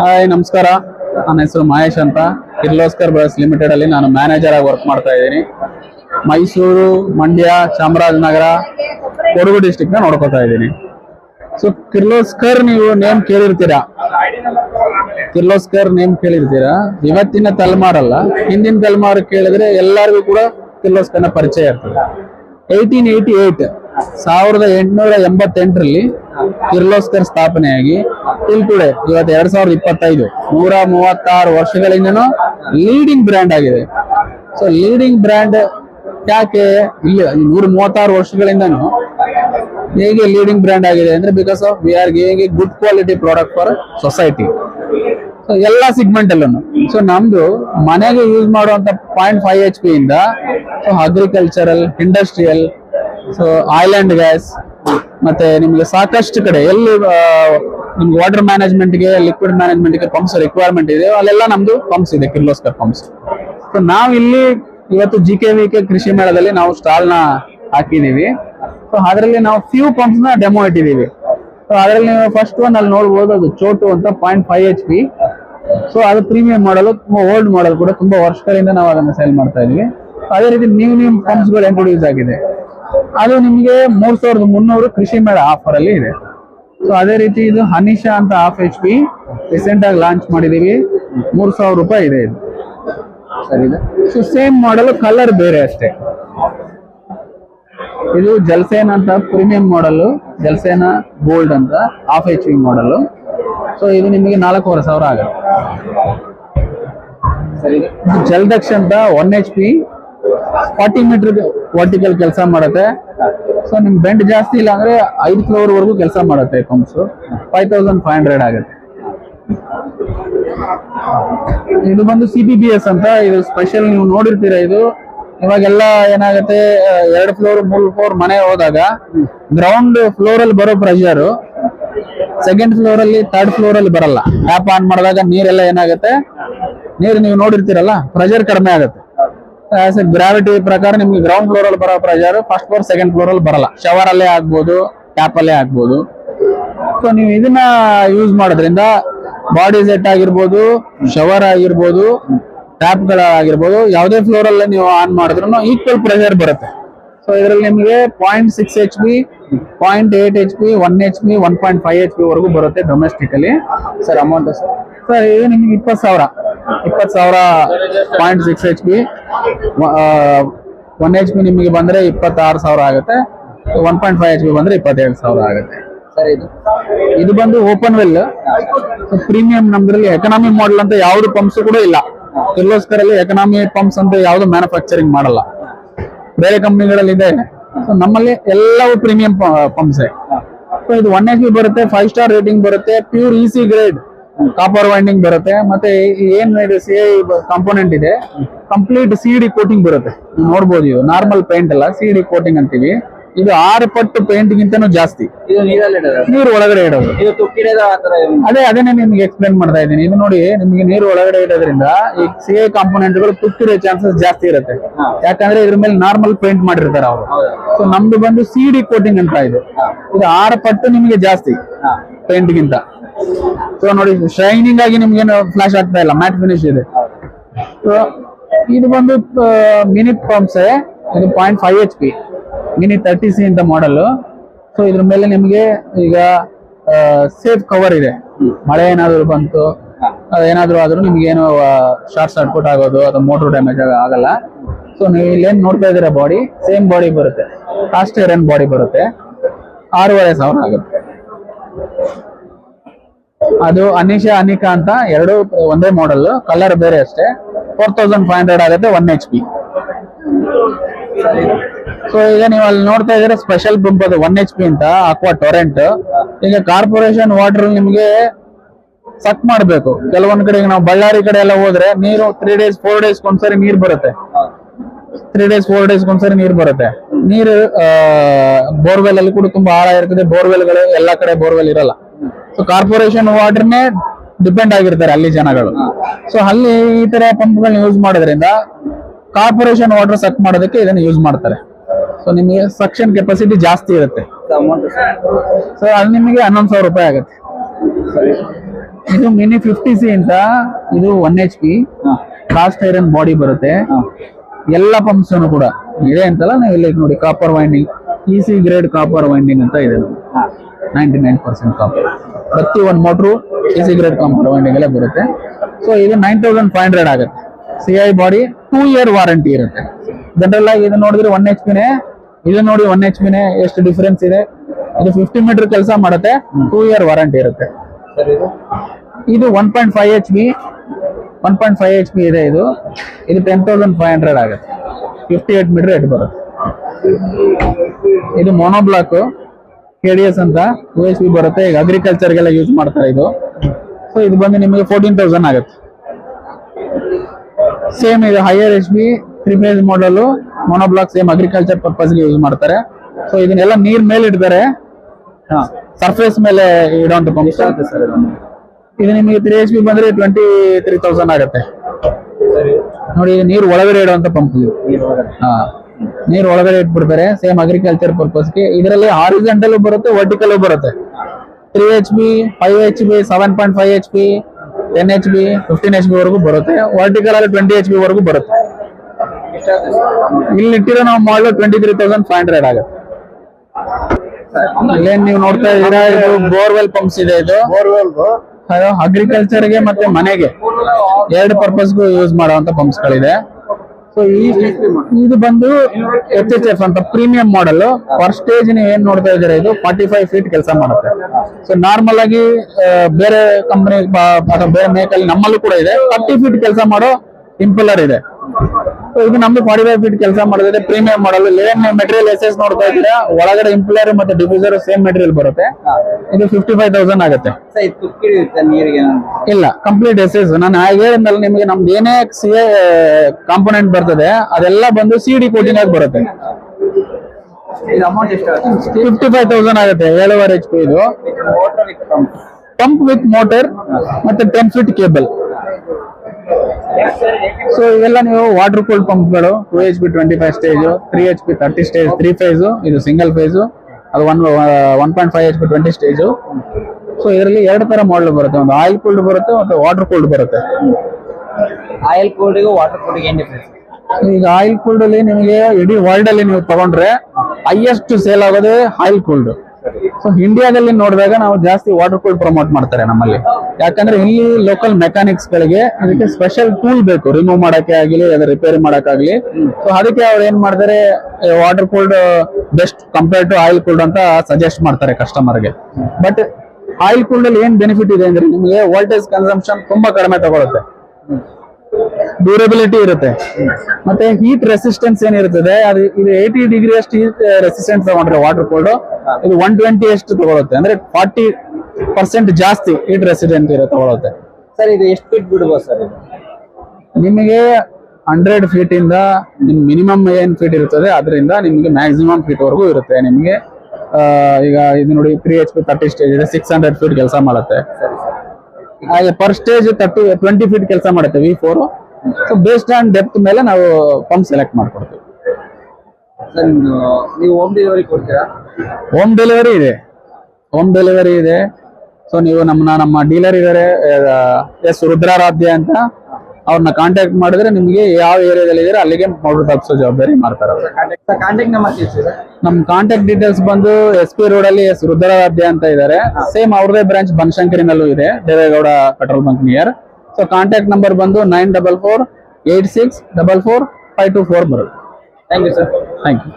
Hi ನಮಸ್ಕಾರ. ನನ್ನ ಹೆಸರು ಮಹೇಶ್ ಅಂತ. ಕಿರ್ಲೋಸ್ಕರ್ ಬ್ರದರ್ಸ್ ಲಿಮಿಟೆಡ್ ಅಲ್ಲಿ ನಾನು ಮ್ಯಾನೇಜರ್ ಆಗಿ ವರ್ಕ್ ಮಾಡ್ತಾ ಇದ್ದೀನಿ. ಮೈಸೂರು, ಮಂಡ್ಯ, ಚಾಮರಾಜನಗರ, ಕೊಡಗು ಡಿಸ್ಟಿಕ್ನ ನೋಡ್ಕೊತಾ ಇದ್ದೀನಿ. ಸೊ ಕಿರ್ಲೋಸ್ಕರ್ ನೀವು ನೇಮ್ ಕೇಳಿರ್ತೀರಾ? ಕಿರ್ಲೋಸ್ಕರ್ ನೇಮ್ ಕೇಳಿರ್ತೀರಾ? ಇವತ್ತಿನ ತಲೆಮಾರಲ್ಲ ಹಿಂದಿನ ತಲೆಮಾರು ಕೇಳಿದ್ರೆ ಎಲ್ಲರಿಗೂ ಕೂಡ ಕಿರ್ಲೋಸ್ಕರ್ನ ಪರಿಚಯ ಇರ್ತದೆ. ಏಯ್ಟೀನ್ ಸಾವಿರದ ಎಂಟುನೂರ ಎಂಬತ್ತೆಂಟರಲ್ಲಿ ಕಿರ್ಲೋಸ್ಕರ್ ಸ್ಥಾಪನೆಯಾಗಿ ಟಿಲ್ ಟುಡೇ ಇವತ್ತು ಎರಡ್ ಸಾವಿರದ ಇಪ್ಪತ್ತೈದು, ನೂರ ಮೂವತ್ತಾರು ವರ್ಷಗಳಿಂದನೂ ಲೀಡಿಂಗ್ ಬ್ರ್ಯಾಂಡ್ ಆಗಿದೆ. ಸೊ ಲೀಡಿಂಗ್ ಬ್ರ್ಯಾಂಡ್ ಯಾಕೆ ಇಲ್ಲಿ ನೂರ ಮೂವತ್ತಾರು ವರ್ಷಗಳಿಂದನೂ ಹೇಗೆ ಲೀಡಿಂಗ್ ಬ್ರ್ಯಾಂಡ್ ಆಗಿದೆ ಅಂದ್ರೆ because of we are giving a good quality product for society so ಎಲ್ಲ ಸಿಗ್ಮೆಂಟ್ ಅಲ್ಲೂ ಸೊ ನಮ್ದು ಮನೆಗೆ ಯೂಸ್ ಮಾಡುವಂತ ಪಾಯಿಂಟ್ ಫೈವ್ ಎಚ್ ಪಿ ಇಂದ so agricultural industrial so oil and gas ಮತ್ತೆ ನಿಮ್ಗೆ ಸಾಕಷ್ಟು ಕಡೆ ಎಲ್ಲಿ ನಿಮ್ಗೆ ವಾಟರ್ ಮ್ಯಾನೇಜ್ಮೆಂಟ್ಗೆ ಲಿಕ್ವಿಡ್ ಮ್ಯಾನೇಜ್ಮೆಂಟ್ಗೆ ಪಂಪ್ಸ್ ರಿಕ್ವೈರ್ಮೆಂಟ್ ಇದೆ, ಅಲ್ಲೆಲ್ಲ ನಮ್ದು ಪಂಪ್ಸ್ ಇದೆ, ಕಿರ್ಲೋಸ್ಕರ್ ಪಂಪ್ಸ್ ಸೊ ನಾವು ಇಲ್ಲಿ ಇವತ್ತು ಜಿ ಕೆ ವಿ ಕೆ ಕೃಷಿ ಮೇಳದಲ್ಲಿ ನಾವು ಸ್ಟಾಲ್ನ ಹಾಕಿದೀವಿ. ಸೊ ಅದರಲ್ಲಿ ನಾವು ಫ್ಯೂ ಪಂಪ್ಸ್ನ ಡೆಮೋ ಇಟ್ಟಿದ್ದೀವಿ ಸೊ ಅದರಲ್ಲಿ ನೀವು ಫಸ್ಟ್ ಒನ್ ಅಲ್ಲಿ ನೋಡ್ಬೋದು, ಅದು ಚೋಟು ಅಂತ point five H P so ಅದು ಪ್ರೀಮಿಯಂ ಮಾಡಲ್ ತುಂಬಾ ಓಲ್ಡ್ ಮಾಡಲ್ ಕೂಡ, ತುಂಬಾ ವರ್ಷಗಳಿಂದ ನಾವು ಅದನ್ನು ಸೇಲ್ ಮಾಡ್ತಾ ಇದೀವಿ. ಅದೇ ರೀತಿ ನ್ಯೂ ನ್ಯೂ ಪಂಪ್ಸ್ಗಳು ಇಂಟ್ರೊಡ್ಯೂಸ್ ಆಗಿದೆ. ಅದು ನಿಮಗೆ ಮೂರ್ ಸಾವಿರದ ಮುನ್ನೂರು ಕೃಷಿ ಮೇಳ ಆಫರ್ ಅಲ್ಲಿ ಇದೆ. ಸೊ ಅದೇ ರೀತಿ ಇದು ಹನಿಶಾ ಅಂತ ಹಾಫ್ ಎಚ್ ಪಿ ರೀಸೆಂಟ್ ಆಗಿ ಲಾಂಚ್ ಮಾಡಿದೀವಿ. ಮೂರ್ ಸಾವಿರ ರೂಪಾಯಿ ಇದೆ ಇದು. ಸರಿ ಸೊ ಸೇಮ್ ಮಾಡಲ್ ಕಲರ್ ಬೇರೆ ಅಷ್ಟೇ. ಇದು ಜಲ್ಸೇನ್ ಅಂತ ಪ್ರೀಮಿಯಂ ಮಾಡಲ್ ಜಲ್ಸೇನ ಗೋಲ್ಡ್ ಅಂತ half H P model so ಇದು ನಿಮಗೆ ನಾಲ್ಕೂವರೆ ಸಾವಿರ ಆಗುತ್ತೆ. ಸರಿ ಜಲ್ದಕ್ಷ ಅಂತ one H P forty meter vertical ಕೆಲಸ ಮಾಡುತ್ತೆ. ಸೊ ನಿಮ್ ಬೆಂಡ್ ಜಾಸ್ತಿ ಇಲ್ಲ ಅಂದ್ರೆ ಐದು ಫ್ಲೋರ್ ವರೆಗೂ ಕೆಲಸ ಮಾಡುತ್ತೆ pumps five thousand five hundred ಆಗುತ್ತೆ. ಇದು ಬಂದು ಸಿ ಬಿ ಬಿ ಎಸ್ ಅಂತ, ಇದು ಸ್ಪೆಷಲ್ ನೀವು ನೋಡಿರ್ತೀರಾ ಇದು? ಇವಾಗೆಲ್ಲ ಏನಾಗುತ್ತೆ, ಎರಡ್ ಫ್ಲೋರ್ ಮೂರು ಫ್ಲೋರ್ ಮನೆ ಹೋದಾಗ ಗ್ರೌಂಡ್ ಫ್ಲೋರ್ ಅಲ್ಲಿ ಬರೋ ಪ್ರೆಷರ್ ಸೆಕೆಂಡ್ ಫ್ಲೋರ್ ಅಲ್ಲಿ ಥರ್ಡ್ ಫ್ಲೋರ್ ಅಲ್ಲಿ ಬರಲ್ಲ. ಟ್ಯಾಪ್ ಆನ್ ಮಾಡಿದಾಗ ನೀರೆಲ್ಲ ಏನಾಗುತ್ತೆ? ನೀರು ನೀವು ನೋಡಿರ್ತೀರಲ್ಲ ಪ್ರೆಷರ್ ಕಡಿಮೆ ಆಗುತ್ತೆ. ಗ್ರಾವಿಟಿ ಪ್ರಕಾರ ನಿಮ್ಗೆ ಗ್ರೌಂಡ್ ಫ್ಲೋರ್ ಅಲ್ಲಿ ಬರೋ pressure first floor second floor ಅಲ್ಲಿ ಬರಲ್ಲ. ಶವರ್ ಅಲ್ಲೇ ಆಗ್ಬೋದು ಟ್ಯಾಪ್ ಅಲ್ಲೇ ಆಗ್ಬೋದು. ಸೊ ನೀವು ಇದನ್ನ ಯೂಸ್ ಮಾಡೋದ್ರಿಂದ ಬಾಡಿ ಸೆಟ್ ಆಗಿರ್ಬೋದು ಶವರ್ ಆಗಿರ್ಬೋದು ಟ್ಯಾಪ್ ಗಳಾಗಿರ್ಬೋದು ಯಾವುದೇ ಫ್ಲೋರ್ ಅಲ್ಲಿ ನೀವು ಆನ್ ಮಾಡಿದ್ರು ಈಕ್ವಲ್ ಪ್ರೆಷರ್ ಬರುತ್ತೆ. ಸೊ ಇದರಲ್ಲಿ ನಿಮಗೆ point six H P point eight H P one H P one point five H P ವರೆಗೂ ಬರುತ್ತೆ domestically sir amount sir sir ಇದು ನಿಮಗೆ ಇಪ್ಪತ್ತು ಸಾವಿರ. ಇಪ್ಪತ್ತು ಸಾವಿರ point six H P one H P ನಿಮಗೆ ಬಂದ್ರೆ ಇಪ್ಪತ್ತಾರು ಸಾವಿರ ಆಗುತ್ತೆ. One point five H P ಬಂದ್ರೆ ಇಪ್ಪತ್ತೇಳು ಸಾವಿರ ಆಗುತ್ತೆ. ಸರ್ ಇದು. ಬಂದು ಓಪನ್ ವೆಲ್ ಪ್ರೀಮಿಯಂ ನಮ್ದ್ರಲ್ಲಿ ಎಕನಾಮಿ ಮಾಡಲ್ ಅಂತ ಯಾವ್ದು ಪಂಪ್ಸ್ ಕೂಡ ಇಲ್ಲ. ಕಿರ್ಲೋಸ್ಕರ್ ಅಲ್ಲಿ ಎಕನಾಮಿ ಪಂಪ್ಸ್ ಅಂತ ಯಾವ್ದು ಮ್ಯಾನುಫ್ಯಾಕ್ಚರಿಂಗ್ ಮಾಡಲ್ಲ. ಬೇರೆ ಕಂಪ್ನಿಗಳಲ್ಲಿ ಇದೆ ಸೊ ನಮ್ಮಲ್ಲಿ ಎಲ್ಲವೂ ಪ್ರೀಮಿಯಂ ಪಂಪ್ಸೇ ಸೊ ಇದು ಒನ್ ಎಚ್ ಬರುತ್ತೆ ಫೈವ್ ಸ್ಟಾರ್ ರೇಟಿಂಗ್ ಬರುತ್ತೆ pure EC grade copper winding ಬರುತ್ತೆ. ಮತ್ತೆ ಏನ್ ಇದು ಸಿ ಐ ಕಾಂಪೋನೆಂಟ್ ಇದೆ. ಕಂಪ್ಲೀಟ್ ಸಿ ಡಿ ಕೋಟಿಂಗ್ ಬರುತ್ತೆ. ನೋಡ್ಬೋದು ಇದು ನಾರ್ಮಲ್ ಪೇಂಟ್ ಅಲ್ಲ ಸಿ ಡಿ ಕೋಟಿಂಗ್ ಅಂತೀವಿ. ಇದು ಆರು ಪಟ್ಟು ಪೇಂಟ್ ಗಿಂತನೂ ಜಾಸ್ತಿ. ನೀರು ಒಳಗಡೆ ಇಡೋದು? ಅದೇ ಅದನ್ನೇ ನಿಮ್ಗೆ ಎಕ್ಸ್ಪ್ಲೇನ್ ಮಾಡ್ತಾ ಇದ್ದೀನಿ. ಇದು ನೋಡಿ ನಿಮ್ಗೆ ನೀರು ಒಳಗಡೆ ಇಡೋದ್ರಿಂದ ಈ ಸಿ ಐ ಕಾಂಪೋನೆಂಟ್ಗಳು ತುಕ್ಕಿರೋ ಚಾನ್ಸಸ್ ಜಾಸ್ತಿ ಇರುತ್ತೆ. ಯಾಕಂದ್ರೆ ಇದ್ರ ಮೇಲೆ ನಾರ್ಮಲ್ ಪೇಂಟ್ ಮಾಡಿರ್ತಾರೆ ಅವರು. ಸೊ ನಮ್ದು ಬಂದು ಸಿಡಿ ಕೋಟಿಂಗ್ ಅಂತ ಇದು. ಇದು ಆರು ಪಟ್ಟು ನಿಮಗೆ ಜಾಸ್ತಿ ಪೇಂಟ್ ಗಿಂತ. ಸೊ ನೋಡಿ ಶೈನಿಂಗ್ ಆಗಿ ನಿಮ್ಗೇನು ಫ್ಲಾಶ್ ಆಗ್ತಾ ಇಲ್ಲ. ಮ್ಯಾಟ್ ಫಿನಿಶ್ ಇದೆ. ಇದು ಬಂದು ಮಿನಿ ಪಂಪ್ಸ್ ಇದು point five H P mini thirty C ಅಂತ ಮಾಡಲ್ ಸೊ ಇದ್ರ ಮೇಲೆ ನಿಮಗೆ ಈಗ ಸೇಫ್ ಕವರ್ ಇದೆ. ಮಳೆ ಏನಾದ್ರು ಬಂತು ಏನಾದ್ರು ಆದ್ರೂ ನಿಮ್ಗೆ ಏನು ಶಾರ್ಟ್ ಸರ್ಕ್ಯೂಟ್ ಆಗೋದು, ಅಥವಾ ಮೋಟರ್ ಡ್ಯಾಮೇಜ್ ಆಗಲ್ಲ. ಸೊ ನೀವು ಇಲ್ಲೇನ್ ನೋಡ್ತಾ ಇದ್ದೀರಾ ಬಾಡಿ ಸೇಮ್ ಬಾಡಿ ಬರುತ್ತೆ. ಕಾಸ್ಟ್ ಏನ್ ಬಾಡಿ ಬರುತ್ತೆ? ಆರೂವರೆ ಸಾವಿರ ಆಗುತ್ತೆ. ಅದು ಅನಿಶಾ, ಅನಿಕಾ ಅಂತ ಎರಡು ಒಂದೇ ಮಾಡೆಲ್ ಕಲರ್ ಬೇರೆ ಅಷ್ಟೇ. ಫೋರ್ ತೌಸಂಡ್ ಫೈವ್ ಹಂಡ್ರೆಡ್ ಆಗುತ್ತೆ ಒನ್ ಎಚ್ ಪಿ ಸೊ ಈಗ ನೀವು ಅಲ್ಲಿ ನೋಡ್ತಾ ಇದ್ರೆ ಸ್ಪೆಷಲ್ ಪಂಪ್ ಅದು ಒನ್ ಎಚ್ ಪಿ ಅಂತ ಅಕ್ವಾ ಟೊರೆಂಟ್ ಈಗ ಕಾರ್ಪೊರೇಷನ್ ವಾಟರ್ ನಿಮಗೆ ಸಕ್ ಮಾಡ್ಬೇಕು. ಕೆಲವೊಂದ್ ಕಡೆ ಈಗ ನಾವು ಬಳ್ಳಾರಿ ಕಡೆ ಎಲ್ಲ ಹೋದ್ರೆ ನೀರು ತ್ರೀ ಡೇಸ್ ಫೋರ್ ಡೇಸ್ ಒಂದ್ಸರಿ ನೀರ್ ಬರುತ್ತೆ. ತ್ರೀ ಡೇಸ್ ಫೋರ್ ಡೇಸ್ ಒಂದ್ಸರಿ ನೀರ್ ಬರುತ್ತೆ. ನೀರು ಬೋರ್ವೆಲ್ ಅಲ್ಲಿ ಕೂಡ ತುಂಬಾ ಆಳ ಇರ್ತದೆ. ಬೋರ್ವೆಲ್ಗಳು ಎಲ್ಲಾ ಕಡೆ ಬೋರ್ವೆಲ್ ಇರಲ್ಲ. ಸೊ ಕಾರ್ಪೊರೇಷನ್ ವಾಟರ್ನೇ ಡಿಪೆಂಡ್ ಆಗಿರ್ತಾರೆ ಅಲ್ಲಿ ಜನಗಳು. ಸೊ ಅಲ್ಲಿ ಈ ತರ ಪಂಪ್ಗಳನ್ನ ಯೂಸ್ ಮಾಡೋದ್ರಿಂದ ಕಾರ್ಪೊರೇಷನ್ ವಾಟರ್ ಸಕ್ ಮಾಡೋದಕ್ಕೆ ಇದನ್ನ ಯೂಸ್ ಮಾಡ್ತಾರೆ. ಸೊ ನಿಮಗೆ ಸಕ್ಷನ್ ಕೆಪಾಸಿಟಿ ಜಾಸ್ತಿ ಇರುತ್ತೆ. ಸೊ ಅಲ್ಲಿ ನಿಮಗೆ ಹನ್ನೊಂದು ಸಾವಿರ ರೂಪಾಯಿ ಆಗುತ್ತೆ. ಇದು ಮಿನಿ ಫಿಫ್ಟಿ ಸಿ ಅಂತ ಇದು one H P cast iron body ಬರುತ್ತೆ. ಎಲ್ಲ ಪಂಪ್ಸ್ ಕೂಡ. ಇದೆ ಅಂತಲ್ಲ ನೀವು ಇಲ್ಲಿ ನೋಡಿ copper winding E C grade copper winding ಅಂತ ಇದೆ. ನೈಂಟಿ ನೈನ್ ಪರ್ಸೆಂಟ್ ಕಾಪರ್ ಪ್ರತಿ ಒಂದು motor E C grade copper winding ಬರುತ್ತೆ. ಸೊ ಇದು ನೈನ್ ತೌಸಂಡ್ ಫೈವ್ ಹಂಡ್ರೆಡ್ ಆಗುತ್ತೆ. C I body two year warranty ಇರುತ್ತೆ. ಜನರಲ್ ಆಗಿ ಇದು ನೋಡಿದ್ರೆ ಒನ್ ಎಚ್ ಪಿನೇ ಇದು ನೋಡಿ ಒನ್ ಎಚ್ ಪಿನೇ ಎಷ್ಟು ಡಿಫ್ರೆನ್ಸ್ ಇದೆ. ಅದು ಫಿಫ್ಟಿ ಮೀಟರ್ ಕೆಲಸ ಮಾಡುತ್ತೆ ಟೂ ಇಯರ್ ವಾರಂಟಿ ಇರುತ್ತೆ. ಸರ್ ಇದು? ಇದು one point five H P one point five H P ಇದೆ ಇದು. ಇದು ಟೆನ್ ತೌಸಂಡ್ ಫೈವ್ ಹಂಡ್ರೆಡ್ ಆಗುತ್ತೆ. ಫಿಫ್ಟಿ ಏಟ್ ಮೀಟರ್ ಎಟ್ ಬರುತ್ತೆ. ಇದು ಮೊನೋಬ್ಲಾಕ್ ಕೆ ಡಿ ಎಸ್ ಅಂತ ಟೂ ಎಸ್ ಪಿ ಬರುತ್ತೆ. ಈಗ ಅಗ್ರಿಕಲ್ಚರ್ಗೆಲ್ಲ ಯೂಸ್ ಮಾಡ್ತಾರೆ ಇದು. ಸೊ ಇದು ಬಂದು ನಿಮಗೆ ಫೋರ್ಟೀನ್ ತೌಸಂಡ್ ಆಗುತ್ತೆ. ಸೇಮ್ ಇದು higher H B three phase model monoblock same agriculture ಪರ್ಪಸ್ಗೆ use ಮಾಡ್ತಾರೆ. ಸೊ ಇದನ್ನೆಲ್ಲ ನೀರ್ ಮೇಲೆ ಇಡ್ತಾರೆ. ಸರ್ಫೇಸ್ ಮೇಲೆ ಇಡೋಂಥ ಇದು ನಿಮಗೆ ತ್ರೀ ಎಚ್ ಬಿ ಬಂದ್ರೆ ಟ್ವೆಂಟಿ ತ್ರೀ ತೌಸಂಡ್ ಆಗುತ್ತೆ ನೋಡಿ ನೀರು ಒಳಗಡೆ ಇಡುವಂತ ಪಂಪ್ ಇದು. ಹಾ. ನೀರು ಒಳಗಡೆ ಇಟ್ಬಿಡ್ತಾರೆ ಸೇಮ್ ಅಗ್ರಿಕಲ್ಚರ್ ಪರ್ಪಸ್ಗೆ ಇದರಲ್ಲಿ ಹಾರಿಜೆಂಟಲ್ ಬರುತ್ತೆ ವರ್ಟಿಕಲ್ ಬರುತ್ತೆ. Three H B five H B seven point five H P ten H B fifteen H B ವರೆಗೂ ಬರುತ್ತೆ. ವರ್ಟಿಕಲ್ ಅಲ್ಲಿ ಟ್ವೆಂಟಿ ಎಚ್ ಬಿ ವರೆಗೂ ಬರುತ್ತೆ. ಇಲ್ಲಿ ಇಟ್ಟಿರೋ ನಾವು model twenty three thousand five hundred ಆಗುತ್ತೆ. ಇಲ್ಲೇನ್ ನೀವು ನೋಡ್ತಾ ಇದ್ದೀರಾ ಇದು ಬೋರ್ವೆಲ್ ಪಂಪ್ಸ್ ಇದೆ ಇದು. ಅಗ್ರಿಕಲ್ಚರ್ಗೆ? ಮತ್ತೆ ಮನೆಗೆ. ಎರಡು ಪರ್ಪಸ್ಗೂ ಯೂಸ್ ಮಾಡುವಂತ ಪಂಪ್ಸ್ ಗಳಿದೆ. ಸೊ ಈ ಇದು ಬಂದು ಎಚ್ ಎಚ್ ಎಫ್ ಅಂತ ಪ್ರೀಮಿಯಂ ಮಾಡಲ್ ಫರ್ ಸ್ಟೇಜ್ ನೀವು ಏನ್ ನೋಡ್ತಾ ಇದ್ದೀರಾ ಇದು? ಫಾರ್ಟಿ ಫೈವ್ ಫೀಟ್ ಕೆಲಸ ಮಾಡುತ್ತೆ. ಸೊ ನಾರ್ಮಲ್ ಆಗಿ ಬೇರೆ ಕಂಪನಿ ಅಥವಾ ಬೇರೆ ಮೇಕಲ್ಲಿ ನಮ್ಮಲ್ಲೂ ಕೂಡ ಇದೆ. ತರ್ಟಿ ಫೀಟ್ ಕೆಲಸ ಮಾಡೋ ಇಂಪಲರ್ ಇದೆ. ಇದು ನಮ್ದು ಫಾರ್ಟಿ ಫೈವ್ ಫೀಟ್ ಕೆಲಸ ಮಾಡೋದಿದೆ ಪ್ರೀಮಿಯಂ ಮಾಡಲ್ ಏನ್ ಮೆಟೀರಿಯಲ್ ಎಸ್ ನೋಡ್ತಾ ಇದ್ರೆ ಒಳಗಡೆ ಇಂಪ್ಲೇರ್ ಮತ್ತೆ ಡಿಫ್ಯೂಸರ್ ಸೇಮ್ ಮೆಟೀರಿಯಲ್ ಬರುತ್ತೆ. ಇದು ಫಿಫ್ಟಿ ಫೈವ್ ತೌಸಂಡ್ ಆಗುತ್ತೆ ಇಲ್ಲ ಕಂಪ್ಲೀಟ್ ಎಸ್ ನಾನು ಹಾಗೆ ನಿಮಗೆ ನಮ್ದು ಏನೇ ಸಿ ಕಾಂಪೋನೆಂಟ್ ಬರ್ತದೆ ಅದೆಲ್ಲ ಬಂದು ಸಿ ಡಿ ಕೋಟಿಂಗ್ ಆಗಿ ಬರುತ್ತೆ. ಫಿಫ್ಟಿ ಫೈವ್ ತೌಸಂಡ್ ಆಗುತ್ತೆ? ಏಳುವರೆ ಎಚ್ ಪಿ ಇದು. ಪಂಪ್ ವಿತ್ ಮೋಟರ್ ಮತ್ತೆ ಟೆನ್ ಫೀಟ್ ಕೇಬಲ್ ಸೊ ಇವೆಲ್ಲ ನೀವು ವಾಟರ್ ಕೂಲ್ಡ್ ಪಂಪ್ಗಳು two H P twenty five stage three H P thirty stage three phase ಇದು ಸಿಂಗಲ್ ಫೇಸು ಅದು one one point five H P twenty stage so ಇದರಲ್ಲಿ ಎರಡು ತರ ಮಾಡಲ್ ಬರುತ್ತೆ. ಒಂದು ಆಯಿಲ್ ಕೂಲ್ಡ್ ಬರುತ್ತೆ ಮತ್ತೆ ವಾಟರ್ ಕೂಲ್ಡ್ ಬರುತ್ತೆ. ಆಯಿಲ್ ಕೋಲ್ಡಿಗೂ ವಾಟರ್ ಕೋಲ್ಡಿಗೆ ಏನು ಡಿಫ್ರೆನ್ಸ್ ಈಗ ಆಯಿಲ್ ಕೂಲ್ಡ್ ಅಲ್ಲಿ ನಿಮಗೆ ಇಡೀ ವರ್ಲ್ಡ್ ಅಲ್ಲಿ ನೀವು ತಗೊಂಡ್ರೆ ಹೈಯೆಸ್ಟ್ ಸೇಲ್ ಆಗೋದೇ ಆಯಿಲ್ ಕೂಲ್ಡ್ ಸೊ ಇಂಡಿಯಾದಲ್ಲಿ ನೋಡಿದಾಗ ನಾವು ಜಾಸ್ತಿ ವಾಟರ್ ಕೂಲ್ಡ್ ಪ್ರಮೋಟ್ ಮಾಡ್ತಾರೆ ನಮ್ಮಲ್ಲಿ. ಯಾಕಂದ್ರೆ ಇಲ್ಲಿ ಲೋಕಲ್ ಮೆಕ್ಯಾನಿಕ್ಸ್ ಗಳಿಗೆ ಅದಕ್ಕೆ ಸ್ಪೆಷಲ್ ಟೂಲ್ ಬೇಕು. ರಿಮೂವ್ ಮಾಡಕ್ಕೆ ಆಗಲಿ ಅದ್ರ ರಿಪೇರಿ ಮಾಡಕ್ಕಾಗ್ಲಿ ಸೊ ಅದಕ್ಕೆ ಅವ್ರು ಏನ್ ಮಾಡ್ತಾರೆ water cooled best compare to oil cooled ಅಂತ ಸಜೆಸ್ಟ್ ಮಾಡ್ತಾರೆ ಕಸ್ಟಮರ್ಗೆ ಬಟ್ ಆಯಿಲ್ ಕೂಲ್ಡ್ ಅಲ್ಲಿ ಏನ್ ಬೆನಿಫಿಟ್ ಇದೆ ಅಂದ್ರೆ ನಿಮಗೆ ವೋಲ್ಟೇಜ್ ಕನ್ಸಂಪ್ಷನ್ ತುಂಬಾ ಕಡಿಮೆ ತಗೊಳುತ್ತೆ. ಡ್ಯೂರಬಿಲಿಟಿ ಇರುತ್ತೆ. ಮತ್ತೆ ಹೀಟ್ ರೆಸಿಸ್ಟೆನ್ಸ್ ಏನಿರುತ್ತದೆ ಅದು ಇದು ಏಯ್ಟಿ ಡಿಗ್ರಿ ಅಷ್ಟು ಹೀಟ್ ರೆಸಿಸ್ಟೆನ್ಸ್ ತಗೊಂಡ್ರೆ ವಾಟರ್ ಕೋಲ್ಡ್ ಇದು ಒನ್ ಟ್ವೆಂಟಿ ಅಷ್ಟು ತಗೊಳುತ್ತೆ. ಅಂದ್ರೆ ಫಾರ್ಟಿ ಪರ್ಸೆಂಟ್ ಜಾಸ್ತಿ ಹೀಟ್ ರೆಸಿಡೆಂಟ್ ಇರೋ ತಗೊಳುತ್ತೆ. ಸರ್ ಇದು ಎಷ್ಟು ಫೀಟ್ ಬಿಡ್ಬೋದು ಸರ್ ಇದು? ನಿಮಗೆ ಹಂಡ್ರೆಡ್ ಫೀಟ್ ಇಂದ ನಿಮ್ ಮಿನಿಮಮ್ ಏನ್ ಫೀಟ್ ಇರ್ತದೆ ಅದರಿಂದ ನಿಮಗೆ ಮ್ಯಾಕ್ಸಿಮಮ್ ಫೀಟ್ ವರೆಗೂ ಇರುತ್ತೆ. ನಿಮಗೆ ಈಗ ಇದು ನೋಡಿ three H P thirty stage ಇದೆ ಸಿಕ್ಸ್ ಹಂಡ್ರೆಡ್ ಫೀಟ್ ಕೆಲಸ ಮಾಡುತ್ತೆ. ಹಾಗೆ per stage thirty twenty feet ಕೆಲಸ ಮಾಡುತ್ತೆ V four so based on depth ಮೇಲೆ ನಾವು ಪಂಪ್ ಸೆಲೆಕ್ಟ್ ಮಾಡ್ಕೊಡ್ತೀವಿ. ಸರ್ ನೀವು ಹೋಮ್ ಡೆಲಿವರಿ ಕೊಡ್ತೀರಾ? ಹೋಮ್ ಡೆಲಿವರಿ ಇದೆ. ಹೋಮ್ ಡೆಲಿವರಿ ಇದೆ. ಸೊ ನೀವು ನಮ್ಮನ್ನ ನಮ್ಮ ಡೀಲರ್ ಇದ್ದಾರೆ ಎಸ್ ರುದ್ರಾರಾಧ್ಯ ಅಂತ ಅವ್ರನ್ನ ಕಾಂಟ್ಯಾಕ್ಟ್ ಮಾಡಿದ್ರೆ ನಿಮಗೆ ಯಾವ ಏರಿಯಾದಲ್ಲಿ ಇದ್ರೆ ಅಲ್ಲಿಗೆ ಪೌಡರ್ ತಪ್ಪಿಸೋ ಜವಾಬ್ದಾರಿ ಮಾಡ್ತಾರೆ ನಮ್ ಕಾಂಟ್ಯಾಕ್ಟ್ ಡೀಟೇಲ್ಸ್ ಬಂದು ಎಸ್ ಪಿ ರೋಡ್ ಅಲ್ಲಿ ಎಸ್ ರುದ್ರಾರಾಧ್ಯ ಅಂತ ಇದ್ದಾರೆ ಸೇಮ್ ಅವ್ರದೇ ಬ್ರಾಂಚ್ ಬನಶಂಕರಿನಲ್ಲೂ ಇದೆ Deve Gowda petrol bunk near so contact number ಬಂದು nine double four eight six double four five two four ಬರುತ್ತೆ. Thank you sir thank you